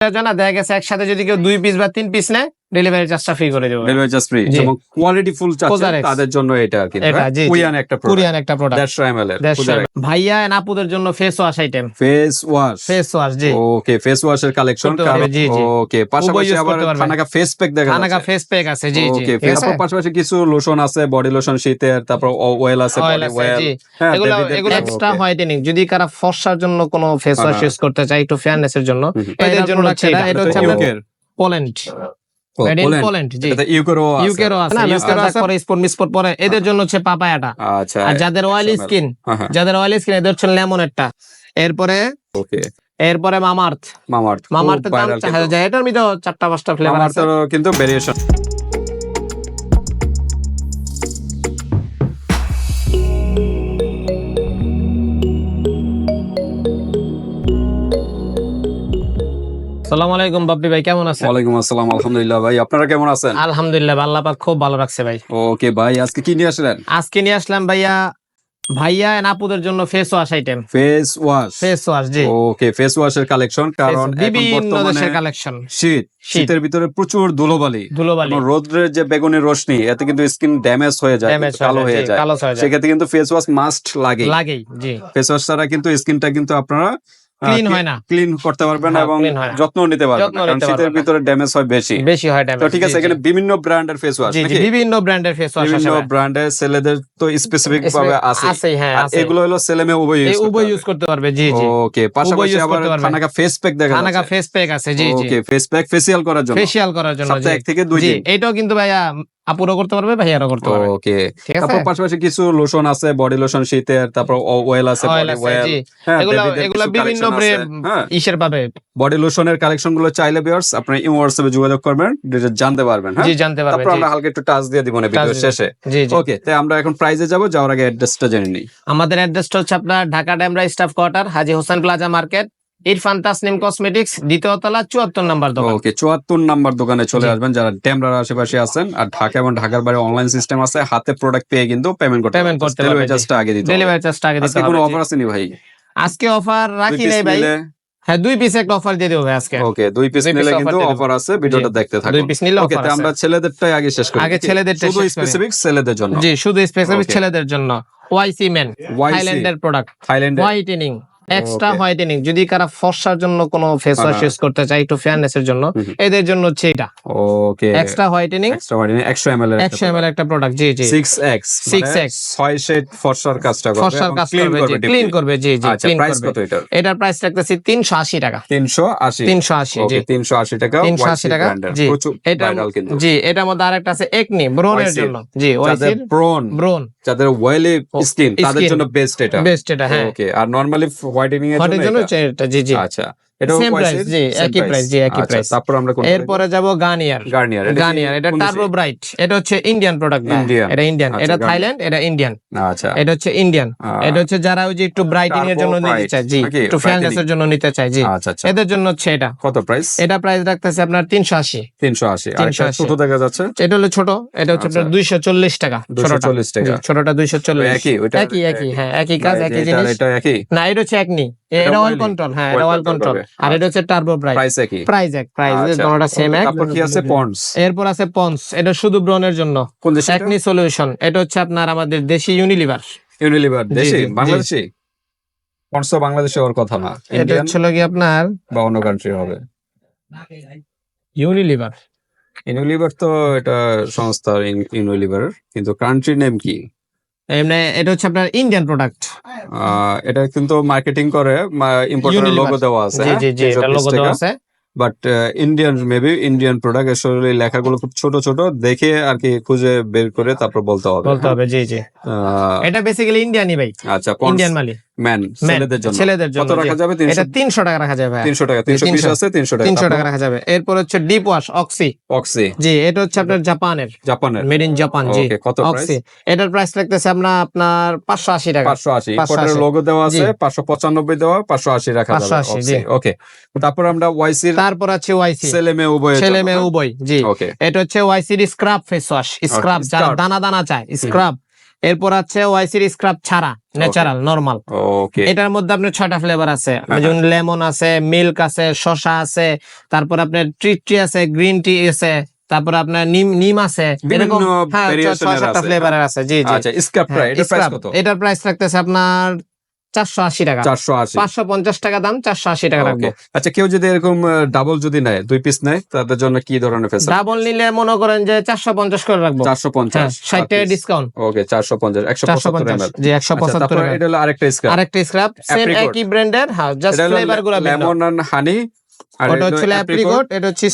জানা দেখা গেছে একসাথে যদি কেউ দুই পিস বা তিন পিস নেয় ডেলিভারি চার্জটা ফ্রি করে দেবো। ডেলিভারি চার্জ ফ্রি এবং কোয়ালিটি ফুল Pozarex। তাদের জন্য এটা আর কি এটা, জি, জি। কুইয়ান একটা প্রোডাক্ট কোরিয়ান একটা প্রোডাক্ট দেড়শো এম এল এর ভাইয়া and আপুদের জন্য face wash item face wash face wash জি। ওকে ফেস ওয়াশের কালেকশন জি, জি। ওকে পাশাপাশি আবার ফেস প্যাক দেখা খানাকা ফেস প্যাক আছে জি জি। ওকে ফেস আছে। পাশাপাশি কিছু লোশন আছে বডি লোশন শীতের তারপর অয়েল আছে বডি অয়েল হ্যাঁ এগুলো এগুলো এক্সট্রা okay. হোয়াইটেনিং যদি কারা ফর্সার জন্য কোনো ফেস ওয়াশ হ্যাঁ। ইউজ করতে চায় একটু ফেয়ারনেস এর জন্য। এদের জন্য হচ্ছে এটা এটা হচ্ছে পোল্যান্ড এদের জন্য হচ্ছে পাপায়াটা। আচ্ছা আর যাদের অয়েল স্কিন হ্যাঁ, হ্যাঁ, যাদের অয়েল স্কিন এদের হচ্ছে লেমনেরটা এরপরে এরপরে মামার্থ মামার্থ হাজার এটার মধ্যে চারটা পাঁচটা ফ্লেভার আছে। কিন্তু ভেরিয়েশন সালাম আলাইকুম বাপ্পি ভাই কেমন আছেন? ওয়ালাইকুম আসসালাম আলহামদুলিল্লাহ ভাই। আপনারা কেমন আছেন? আলহামদুলিল্লাহ আল্লাহ পাক খুব ভালো রাখছে ভাই। ওকে ভাই আজকে কি নিয়ে আসলেন? আজকে নিয়ে আসলাম ভাইয়া ভাইয়া and আপুদের জন্য face wash item face wash face wash জি। ওকে ফেস ওয়াশের কালেকশন কারণ বিভিন্ন দেশের কালেকশন শীত শীতের ভিতরে প্রচুর ধুলোবালি। ধুলোবালি। এবং রোদ্রের যে বেগুনের রোশনি এতে কিন্তু স্কিন ড্যামেজ হয়ে যায় ড্যামেজ কালো হয়ে যায়। কালো হয়ে যায়। সেক্ষেত্রে কিন্তু ফেস ওয়াশ মাস্ট লাগে লাগেই জি। ফেস ওয়াশ ছাড়া কিন্তু স্কিনটা কিন্তু আপনারা ক্লিন হয় না। ক্লিন করতে পারবেন না হ্যাঁ, এবং হয়। যত্ন নিতে পারবেন কারণ শীতের ভিতরে ড্যামেজ হয় বেশি। বেশি হয় তো ঠিক আছে এখানে বিভিন্ন ব্র্যান্ডের ফেস ওয়াশ বিভিন্ন ব্র্যান্ডের ফেস ওয়াশ বিভিন্ন ব্র্যান্ডের ছেলেদের তো স্পেসিফিক ভাবে আছে। আছে হ্যাঁ এগুলো হলো ছেলে মেয়ে উভয় ইউজ উভয় ইউজ করতে পারবে জি জি। ওকে পাশাপাশি আবার খানাকা ফেস প্যাক দেখা খানাকা ফেস প্যাক আছে জি জি। ওকে ফেস প্যাক ফেসিয়াল করার জন্য। ফেসিয়াল করার জন্য সপ্তাহে এক থেকে দুই দিন। এটাও কিন্তু ভাইয়া আপুরও করতে পারবে ভাইয়ারও করতে পারবে। ওকে তারপর পাশাপাশি কিছু লোশন আছে বডি লোশন শীতের তারপর অয়েল আছে বডি অয়েল। হ্যাঁ এগুলা এগুলা বিভিন্ন হ্যাঁ। ইসের পাবে। বডি লোশনের কালেকশনগুলো চাইলে বিয়ার্স আপনি হোয়াটসঅ্যাপে যোগাযোগ করবেন জানতে পারবেন হ্যাঁ। জি জানতে পারবে তারপর আমরা হালকা একটু টাচ দিয়ে দিব না ভিডিও শেষে। ওকে তাই আমরা এখন প্রাইজে যাব যাওয়ার আগে অ্যাড্রেসটা জেনে নিই। আমাদের অ্যাড্রেসটা হচ্ছে আপনার Dhaka Demra staff quarter Haji Hossain plaza market Irfan Tasnim cosmetics দ্বিতীয় তলা চুয়াত্তর নাম্বার দোকান। ওকে চুয়াত্তর নাম্বার দোকানে চলে আসবেন যারা ড্যামরার আশেপাশে আছেন আর ঢাকা এবং ঢাকার বাইরে অনলাইন সিস্টেম আছে হাতে প্রোডাক্ট পেয়ে কিন্তু পেমেন্ট করতে Payment করতে ডেলিভারি চার্জটা আগে দিতে। ডেলিভারি চার্জটা আগে দিতে কোনো অফার আছে নি ভাই? আজকে অফার রাখি নাই ভাই। হ্যাঁ দুই পিস একটা অফার দিয়ে দেবো আজকে। ওকে দুই পিস নিলে কিন্তু অফার আছে ভিডিওটা দেখতে দুই পিস নিলে ওকে আমরা ছেলেদেরটাই আগে শেষ করি। আগে নাকি? ছেলেদেরটা শুধু স্পেসিফিক ছেলেদের জন্য। জি শুধু স্পেসিফিক ছেলেদের জন্য। ওয়াইসি মেন থাইল্যান্ডের product whitening extra Okay. Whitening যদি কারা ফর্সার জন্য কোনো ফেস ওয়াশ হ্যাঁ। ইউজ করতে চায় একটু ফেয়ারনেস এর জন্য। এদের জন্য হচ্ছে এটা। ওকে এক্সট্রা হোয়াইটেনিং এক্সট্রা ওয়ার্ডিনে 100 ml এর একশো এম একটা প্রোডাক্ট জি জি। 6x 6X 6 শেড ফর্সার কাজটা করবে ফর্সার কাজ করবে জি ক্লিন করবে জি জি আচ্ছা ক্লিন প্রাইস করবে। কত এটার? প্রাইস রাখতেছি তিনশো আশি টাকা। 380 তিনশো আশি জি। 380 টাকা 380 টাকা, জি। এটা জি এটার মধ্যে আরেকটা আছে একনি ব্রোনের জন্য। জি ওয়াইসির প্রন ব্রোন। যাদের ওয়েলি স্কিন তাদের জন্য বেস্ট এটা। বেস্ট এটা হ্যাঁ। ওকে আর নরমালি হোয়াইটেনিং এর জন্য জন্য এটা জি জি। আচ্ছা। এটা একই একই কোন এরপরে যাব গার্নিয়ার গার্নিয়ার গার্নিয়ার এটা টার্বো ব্রাইট এটা হচ্ছে ইন্ডিয়ান প্রোডাক্ট এটা ইন্ডিয়ান আচ্ছা, এটা থাইল্যান্ড এটা ইন্ডিয়ান আচ্ছা। এটা হচ্ছে ইন্ডিয়ান এটা হচ্ছে যারা ওই যে একটু ব্রাইটিং এর জন্য নিতে চায় জি একটু ফেয়ারনেস এর জন্য নিতে চায় জি। আচ্ছা আচ্ছা। এদের জন্য হচ্ছে এটা। কত প্রাইস এটা প্রাইস রাখতেছে আপনার তিনশো আশি। 380 আর একটা 380 ছোট দেখা যাচ্ছে? এটা হলো ছোট। এটা হচ্ছে আপনার আচ্ছা। দুইশো চল্লিশ টাকা ছোটটা। 240 টাকা। ছোটটা দুইশো চল্লিশ। একই একই একই হ্যাঁ একই কাজ একই এটা- জিনিস। একই। না এটা হচ্ছে একনি। এটা এটা অয়েল কন্ট্রোল হ্যাঁ এটা অয়েল কন্ট্রোল আর এটা হচ্ছে টার্বো ব্রাইট প্রাইস একই। প্রাইস এক প্রাইস। দুটোটা সেম এক। তারপর কি আছে? পন্ডস এরপর আছে পন্স এটা শুধু ব্রনের জন্য। সলিউশন এটা হচ্ছে আপনার আমাদের দেশি ইউনিলিভার ইউনিলিভার দেশি। বাংলাদেশি? পন্ডস বাংলাদেশে ওর কথা না। এটা কি আপনার বা অন্য কান্ট্রি হবে? ইউনিলিভার ইউনিলিভার তো এটা সংস্থা ইউনিলিভার কিন্তু কান্ট্রি নেম কি? এমনি এটা হচ্ছে আপনার ইন্ডিয়ান প্রোডাক্ট এটা কিন্তু মার্কেটিং করে ইম্পোর্টার লোগো দেওয়া আছে জি জি জি এটা লোগো দেওয়া আছে। But Indian maybe Indian product আসলে লেখাগুলো খুব ছোট ছোট দেখে আর কি খুঁজে বের করে তারপর বলতে হবে। বলতে হবে জি জি। এটা বেসিক্যালি ইন্ডিয়ানই ভাই। আচ্ছা ইন্ডিয়ান মালি ম্যান ছেলেদের জন্য। ছেলেদের জন্য কত রাখা যাবে? এটা তিনশো টাকা রাখা যাবে ভাই। তিনশো টাকা 300 আছে তিনশো টাকা। তিনশো টাকা রাখা যাবে। এরপর হচ্ছে ডিপ ওয়াশ অক্সি অক্সি জি এটা হচ্ছে আপনার জাপানের। জাপানের। মেড ইন জাপান জি। কত অক্সি এটার প্রাইস লাগতেছে আপনার আপনার পাঁচশো আশি টাকা। পাঁচশো আশি। 580 ইম্পোর্টার লোগো দেওয়া আছে জি। পাঁচশো পঁচানব্বই দেওয়া পাঁচশো আশি রাখা যাবে। 580 ওকে তারপর আমরা ওয়াইসির তারপর আছে ওয়াইসি ছেলে মেয়ে উভয় ছেলে মেয়ে উভয় জি। ওকে এটা হচ্ছে ওয়াইসির স্ক্রাব ফেস ওয়াশ স্ক্রাব। দানা দানা চায় স্ক্রাব এরপর আছে ওয়াইসির স্ক্রাব ছাড়া ন্যাচারাল নরমাল ওকে এটার মধ্যে আপনার ছয়টা ফ্লেভার আছে। হ্যাঁ, যেমন লেমন আছে মিল্ক আছে শশা আছে তারপর আপনার ট্রিট্রি টি আছে গ্রিন টি আছে তারপর আপনার নিম নিম আছে। এরকম হ্যাঁ ছয়- সাতটা। ফ্লেভারের আছে জি জি। আচ্ছা স্ক্রাবটা হ্যাঁ, প্রাইস কত? এটার প্রাইস থাকতেছে আপনার চারশো আশি টাকা। চারশো আশি। পাঁচশো পঞ্চাশ টাকা দাম চারশো আশি টাকা রাখব। আচ্ছা কেউ যদি এরকম ডাবল যদি নেয় দুই পিস নেয় তাদের জন্য কি ধরনের ফেসিলিটি ডাবল নিলে মনে করেন যে চারশো পঞ্চাশ করে রাখব। চারশো হ্যাঁ পঞ্চাশ ষাট টাকা ডিসকাউন্ট ওকে চারশো পঞ্চাশ একশো পঞ্চাশ যে একশো পঁচাত্তর এটা হলো আরেকটা স্ক্রাব আরেকটা স্ক্রাব সেম একই ব্র্যান্ডের হ্যাঁ জাস্ট ফ্লেভারগুলো লেমন হানি। ওটা হচ্ছে অ্যাপ্রিকট এটা হচ্ছে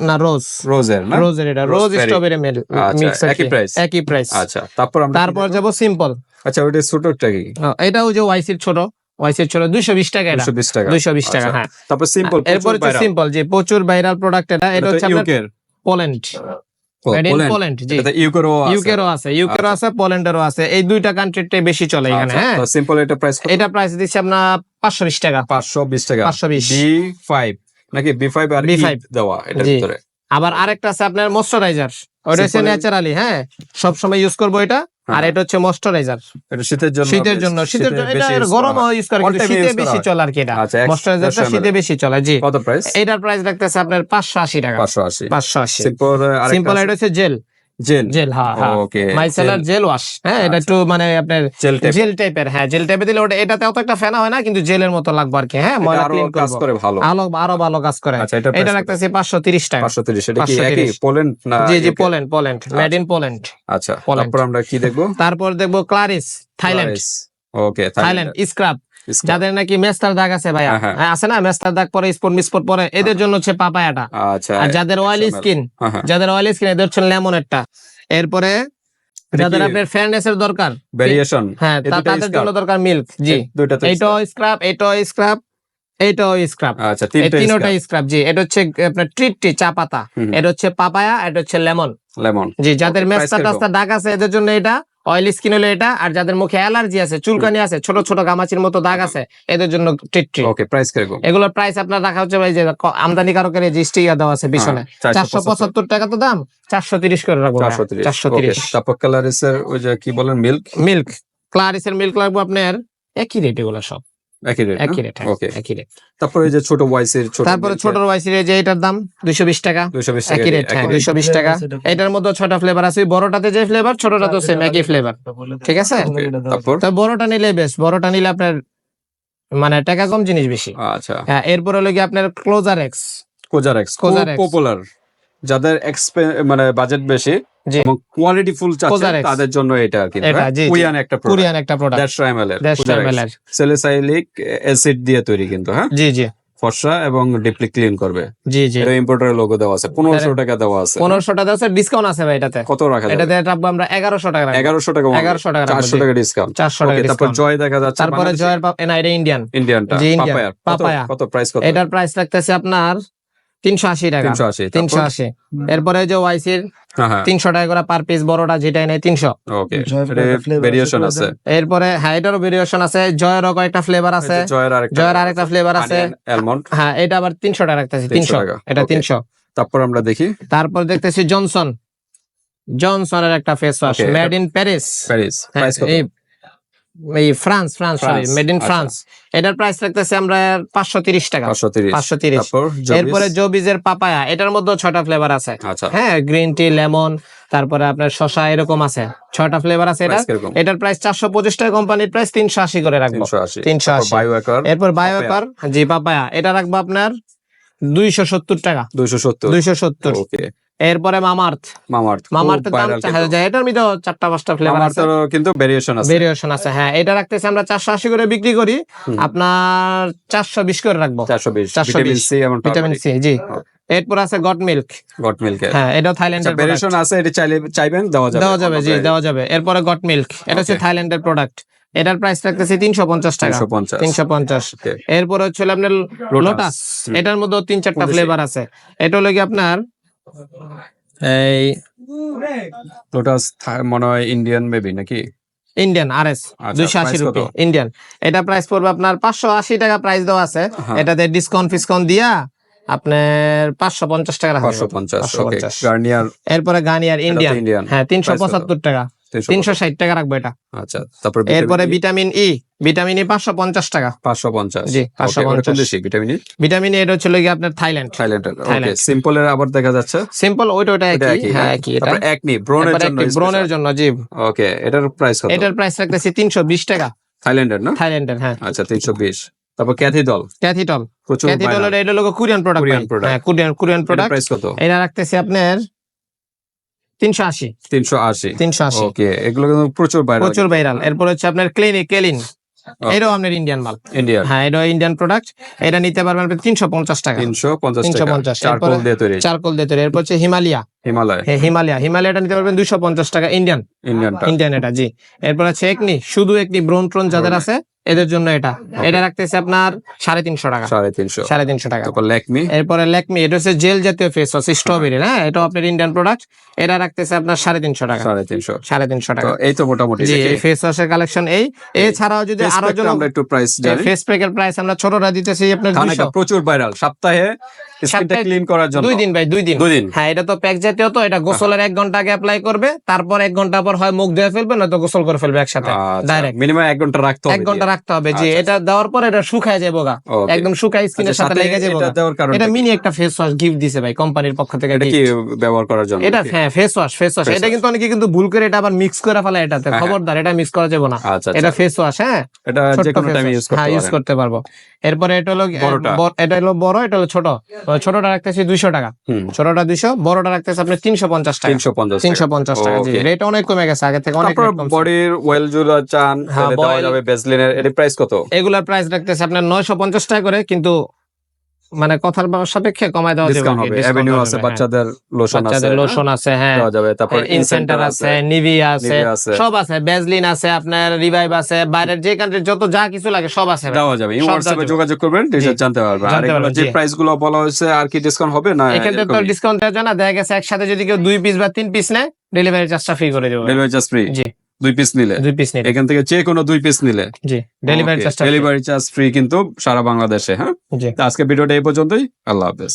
না রোজ রোজের না? রোজের এটা রোজ স্ট্রবেরি মিল আচ্ছা, মিক্স একই প্রাইস একই প্রাইস আচ্ছা তারপর আমরা তারপর? যাব সিম্পল আচ্ছা ওটা ছোটটা কি? এটা ওই যে ওয়াইসির ছোট। ওয়াইসির ছোট দুইশো বিশ টাকা এটা। দুইশো বিশ টাকা। আচ্ছা। হ্যাঁ। তারপর সিম্পল এরপর হচ্ছে সিম্পল যে প্রচুর ভাইরাল প্রোডাক্ট এটা এটা হচ্ছে আপনার পোল্যান্ড ইউকেরও আছে। ইউকেরও আছে পোল্যান্ডেরও আছে এই দুইটা কান্ট্রিতে বেশি চলে এখানে হ্যাঁ? সিম্পল এটা প্রাইস এটা প্রাইস দিচ্ছে আপনার পাঁচশো বিশ টাকা। পাঁচশো বিশ টাকা। 520 বি ফাইভ নাকি বি ফাইভ আর বি ফাইভ দেওয়া এটার। ভিতরে? আবার আরেকটা আছে আপনার ময়শ্চারাইজার ওটা হচ্ছে ন্যাচারালি হ্যাঁ? সব সময় ইউজ করব এটা। আর হ্যাঁ। এটা হচ্ছে ময়শ্চারাইজার এটা শীতের জন্য শীতের জন্য শীতের জন্য এটা গরম। ইউজ করে কিন্তু শীতে বেশি চলে আর কি এটা। আচ্ছা ময়শ্চারাইজারটা শীতে বেশি চলে জি। কত প্রাইস এটার প্রাইস রাখতেছে আপনার পাঁচশো আশি টাকা। পাঁচশো আশি। পাঁচশো আশি। সিম্পল সিম্পল এটা হচ্ছে জেল জেল? জেল হ্যাঁ হ্যাঁ। ওকে মাইসেলার জেল। ওয়াশ হ্যাঁ এটা একটু মানে আপনার জেল টাইপ জেল টাইপের হ্যাঁ জেল টাইপের দিলে ওটা এটাতে অত একটা ফেনা হয় না কিন্তু জেলের মতো লাগবে আর কি হ্যাঁ ময়লা আরও ক্লিন কাজ করে ভালো। আলো আরও ভালো কাজ করে। আচ্ছা এটা এটা রাখতেছি পাঁচশো তিরিশ টাকা। পাঁচশো তিরিশ এটা কি একই পোল্যান্ড না জি জি? Poland Poland made in Poland আচ্ছা। তারপর আমরা কি দেখব? তারপর দেখব Claris Thailand okay Thailand scrub. যাদের নাকি মেস্তার দাগ আছে ভাইয়া। হ্যাঁ, হ্যাঁ। হ্যাঁ, আছে না? মেস্তার দাগ পরে স্পট মিসপট পরে এদের জন্য হচ্ছে পাপায়াটা। আচ্ছা আর যাদের অয়েলি স্কিন। যাদের অয়েলি স্কিন এদের হচ্ছে লেমনেরটা এরপরে এটা যাদের আপনার ফেয়ারনেস এর দরকার ভেরিয়েশন হ্যাঁ তাদের জন্য দরকার মিল্ক জি। এইটাও স্ক্রাব এইটাও স্ক্রাব এইটাও স্ক্রাব আচ্ছা তিনটা স্ক্রাব জি। এটা হচ্ছে আপনার চা পাতা। এটা হচ্ছে পাপায়া এটা হচ্ছে লেমন লেমন জি যাদের মেস্তা টাস্তা দাগ আছে এদের জন্য এটা অয়েলি স্কিন হলো এটা আর যাদের মুখে অ্যালার্জি আছে চুলকানি আছে ছোট ছোট গামাচির মতো দাগ আছে এদের জন্য ওকে প্রাইস কীরকম এগুলোর প্রাইস আপনার রাখা হচ্ছে ভাই যে আমদানি কারকের যে স্টিয়া দেওয়া আছে পিছনে হ্যাঁ, চারশো পঁচাত্তর। টাকা তো দাম চারশো তিরিশ করে রাখব চারশো তিরিশ। চারশো তিরিশ। তারপর কালারিসের ওই যে কি বলেন মিল্ক মিল্ক ক্লারিসের মিল্ক লাগবে আপনার একই রেট এগুলো সব। একই রেট একই রেট ওকে একই রেট তারপরে যে ছোট ওয়াইসের ছোট তারপরে ছোট ওয়াইসির যে এটার দাম দুইশো বিশ টাকা। দুইশো বিশ একই রেট হ্যাঁ দুইশো বিশ টাকা। এটার মধ্যে ছটা ফ্লেভার আছে বড়টাতে যে ফ্লেভার ছোটটাতে সেম একই ফ্লেভার ঠিক আছে? তারপর? তো বড়টা নিলে বেশ বড়টা নিলে আপনার মানে টাকা কম জিনিস বেশি। আচ্ছা। হ্যাঁ এরপর হলো কি আপনার closer X Cosrx Cozarex। Popular যাদের মানে বাজেট বেশি এবং কোয়ালিটি ফুল চাচ্ছে তাদের জন্য এটা আর কি। কুইয়ান একটা কোরিয়ান একটা প্রোডাক্ট দেড়শো এর। সেলিসাইলিক অ্যাসিড দিয়ে তৈরি কিন্তু হ্যাঁ? জি জি। ফর্সা এবং ডিপলি ক্লিন করবে। জি জি। এটা ইম্পোর্টারের লোগো দেওয়া আছে। পনেরোশো টাকা দেওয়া আছে। পনেরোশো টাকা আছে ডিসকাউন্ট আছে ভাই এটাতে। কত রাখা এটাতে রাখব আমরা এগারোশো টাকা রাখব। এগারোশো টাকা এগারোশো টাকা রাখব, চারশো জি। টাকা ডিসকাউন্ট চারশো টাকা তারপর জয় দেখা যাচ্ছে তারপরে জয়ের এটা ইন্ডিয়ান ইন্ডিয়ানটা কত পাপায়া। কত প্রাইস কত? এটার প্রাইস লাগতেছে আপনার তিনশো আশি টাকা। তিনশো আশি তিনশো আশি। এরপরে যে ওয়াইসির হ্যাঁ হ্যাঁ। তিনশো টাকা করে পার পিস বড়টা যেটাই নেই তিনশো। ভেরিয়েশন আছে এরপরে হ্যাঁ ভেরিয়েশন আছে। জয়েরও কয়েকটা ফ্লেভার আছে। জয়ের আরেকটা ফ্লেভার আছে। হ্যাঁ এটা আবার তিনশো টাকা রাখতেছি তিনশো এটা তিনশো। তারপর আমরা দেখি। তারপর দেখতেছি জনসন জনসনের একটা face wash made in Paris Paris এই France France sorry made in. France এটার প্রাইস রাখতেছে আমরা পাঁচশো তিরিশ টাকা। পাঁচশো তিরিশ। এরপরে জবিজের পাপায়া। এটার মধ্যে ছয়টা ফ্লেভার আছে। আচ্ছা। হ্যাঁ গ্রিন টি লেমন তারপরে আপনার শসা এরকম আছে। ছয়টা ফ্লেভার আছে এটা। এটার প্রাইস চারশো পঁচিশ টাকা কোম্পানির প্রাইস তিনশো আশি করে রাখব। তিনশো আশি। এরপর বায়োকার জি পাপায়া। এটা রাখব আপনার দুইশো সত্তর টাকা। দুইশো সত্তর। দুইশো সত্তর। এরপরে মামার্থ মামার্থ মামার্থের দাম এটার মধ্যে চারটা পাঁচটা ফ্লেভার আছে। কিন্তু ভেরিয়েশন আছে। ভেরিয়েশন আছে হ্যাঁ এটা রাখতেছি আমরা চারশো আশি করে বিক্রি করি। আপনার চারশো বিশ করে রাখব। চারশো বিশ 420 ভিটামিন সি এবং ভিটামিন সি জি। এরপর আছে গট মিল্ক। গট মিল্কের হ্যাঁ এটাও থাইল্যান্ডের ভেরিয়েশন আছে এটা চাইলে চাইবেন দেওয়া যাবে। দেওয়া যাবে জি দেওয়া যাবে। এরপরে গট মিল্ক এটা হচ্ছে থাইল্যান্ডের প্রোডাক্ট এটার প্রাইস রাখতেছি তিনশো পঞ্চাশ টাকা। তিনশো পঞ্চাশ. এরপরে হচ্ছে আপনার লোটাস এটার মধ্যে তিন চারটা ফ্লেভার আছে। এটা হলো কি আপনার এই লোটাস মনে হয় ইন্ডিয়ান মেবি নাকি? ইন্ডিয়ান আর এস দুইশো আশি রুপি ইন্ডিয়ান এটা প্রাইস পড়বে আপনার পাঁচশো আশি টাকা প্রাইস দেওয়া আছে। হ্যাঁ। এটাতে ডিসকাউন্ট ফিসকাউন্ট দিয়া আপনার পাঁচশো পঞ্চাশ টাকা পাঁচশো পঞ্চাশ 550 গার্নিয়ার এরপরে ইন্ডিয়ান ইন্ডিয়ান হ্যাঁ তিনশো পঁচাত্তর টাকা। তিনশো ষাট টাকা রাখব এটা। আচ্ছা তারপর এরপরে ভিটামিন ই ভিটামিন ই পাঁচশো পঞ্চাশ টাকা। পাঁচশো পঞ্চাশ। জি, 550 ভিটামিন ই ভিটামিন ই এটা হচ্ছে গিয়ে আপনার থাইল্যান্ড। থাইল্যান্ডের ওকে সিম্পল এর আবার দেখা যাচ্ছে? সিম্পল ওইটা ওইটা এটা একই। হ্যাঁ একই এটা। তারপর একনি ব্রোনের জন্য ব্রনের জন্য জি। ওকে এটার প্রাইস কত? এটার প্রাইস রাখতেছি তিনশো বিশ টাকা। থাইল্যান্ডের না? থাইল্যান্ডের হ্যাঁ। আচ্ছা তিনশো বিশ। তারপর ক্যাথিডল? ক্যাথিটল প্রচুর ক্যাথিটল এটা হলো কোরিয়ান প্রোডাক্ট Korean product। হ্যাঁ কোরিয়ান কোরিয়ান প্রোডাক্ট প্রাইস কত? এটা রাখতেছি আপনার তিনশো আশি। তিনশো আশি। তিনশো আশি। ওকে এগুলো কিন্তু প্রচুর বাইরে প্রচুর ভাইরাল এরপর হচ্ছে আপনার ক্লিনিক কেলিন এটাও আপনার ইন্ডিয়ান মাল। ইন্ডিয়ার হ্যাঁ এটা ইন্ডিয়ান প্রোডাক্ট এটা নিতে পারবেন আপনি তিনশো পঞ্চাশ টাকা। তিনশো পঞ্চাশ তিনশো পঞ্চাশ। চারকোল দিয়ে তৈরি। চারকোল দিয়ে তৈরি। এরপর হচ্ছে হিমালয়া। হিমালয়। হ্যাঁ হিমালয়া। হিমালয়াটা নিতে পারবেন দুইশো পঞ্চাশ টাকা। ইন্ডিয়ান ইন্ডিয়ানটা ইন্ডিয়ান এটা জি। এরপর আছে একনি। শুধু একটি ব্রোন ট্রোন যাদের আছে এদের জন্য এটা। এটা রাখতেছে আপনার সাড়ে তিনশো টাকা। সাড়ে তিনশো। সাড়ে তিনশো টাকা। লেকমি এরপরে লেকমি এটা হচ্ছে জেল জাতীয় ফেস ওয়াশ স্ট্রবেরি হ্যাঁ এটা আপনার ইন্ডিয়ান প্রোডাক্ট এটা রাখতেছে আপনার সাড়ে তিনশো টাকা। সাড়ে তিনশো। সাড়ে তিনশো টাকা। এই তো মোটামুটি এই ফেস ওয়াশের কালেকশন এই। এছাড়াও যদি আরও জন আমরা একটু প্রাইস ফেস প্যাকের প্রাইস আমরা ছোটরা দিতেছি আপনার প্রচুর ভাইরাল সপ্তাহে স্কিনটা ক্লিন করার জন্য। দুই দিন ভাই দুই দিন। দুই দিন। হ্যাঁ এটা তো প্যাক জাতীয় তো এটা গোসলের এক ঘণ্টা আগে অ্যাপ্লাই করবে তারপর এক ঘণ্টা পর হয় মুখ ধুয়ে ফেলবে নয়তো গোসল করে ফেলবে একসাথে ডাইরেক্ট মিনিমাম এক ঘণ্টা রাখতে হবে এক ঘণ্টা রাখতে হবে জি এটা দেওয়ার পর এটা শুকায় যাব গা একদম শুকায় স্কিনের সাথে লেগে যাব এটা গা। দেওয়ার কারণ এটা মিনি একটা ফেস ওয়াশ গিফট দিছে ভাই কোম্পানির পক্ষ থেকে এটা কি ব্যবহার করার জন্য? এটা হ্যাঁ ফেস ওয়াশ ফেস ওয়াশ এটা কিন্তু অনেকে কিন্তু ভুল করে এটা আবার মিক্স করে ফেলে এটাতে। হ্যাঁ, খবরদার এটা মিক্স করা যাবে না। আচ্ছা এটা আচ্ছা ফেস ওয়াশ হ্যাঁ? এটা যে কোনো টাইমে ইউজ করতে হ্যাঁ পারব। এরপরে এটা হলো এটা হলো বড় এটা হলো ছোট। ছোটটা রাখতেছি দুইশো টাকা। ছোটটা দুইশো বড়টা রাখতেছি আপনি তিনশো পঞ্চাশ টাকা। 350 তিনশো পঞ্চাশ টাকা জি রেট অনেক কমে গেছে আগে থেকে অনেক। বডির ওয়েল জুলা চান হ্যাঁ, দেওয়া যাবে বেসলিনের এর প্রাইস কত? এগুলার প্রাইস রাখতেছে আপনার নয়শো পঞ্চাশ টাকা করে কিন্তু মানে কথার সাপেক্ষে কমায় দেওয়া যাবে হবে। আছে হ্যাঁ। বাচ্চাদের লোশন আছে বাচ্চাদের লোশন আছে হ্যাঁ। দেওয়া যাবে। তারপর ইনসেন্টার আছে নিভিয়া আছে সব আছে। বেজলিন আছে আপনার রিভাইভ আছে বাইরের যে কান্ট্রির যত যা কিছু লাগে সব আছে। দেওয়া যাবে। হোয়াটসঅ্যাপে যোগাযোগ করবেন জানতে পারবেন। আর এগুলো যে প্রাইসগুলো বলা হয়েছে আর কি ডিসকাউন্ট হবে না এখানে তো ডিসকাউন্ট দেওয়া যায় না দেখা গেছে একসাথে যদি কেউ দুই পিস বা তিন পিস নেয় ডেলিভারি চার্জটা ফ্রি করে দেবো। ডেলিভারি চার্জ ফ্রি জি। দুই পিস নিলে। দুই পিস নিলে। এখান থেকে যে কোনো দুই পিস নিলে। জি delivery charge delivery charge free কিন্তু সারা বাংলাদেশে হ্যাঁ? আজকে ভিডিওটা এই পর্যন্তই। আল্লাহ হাফেজ।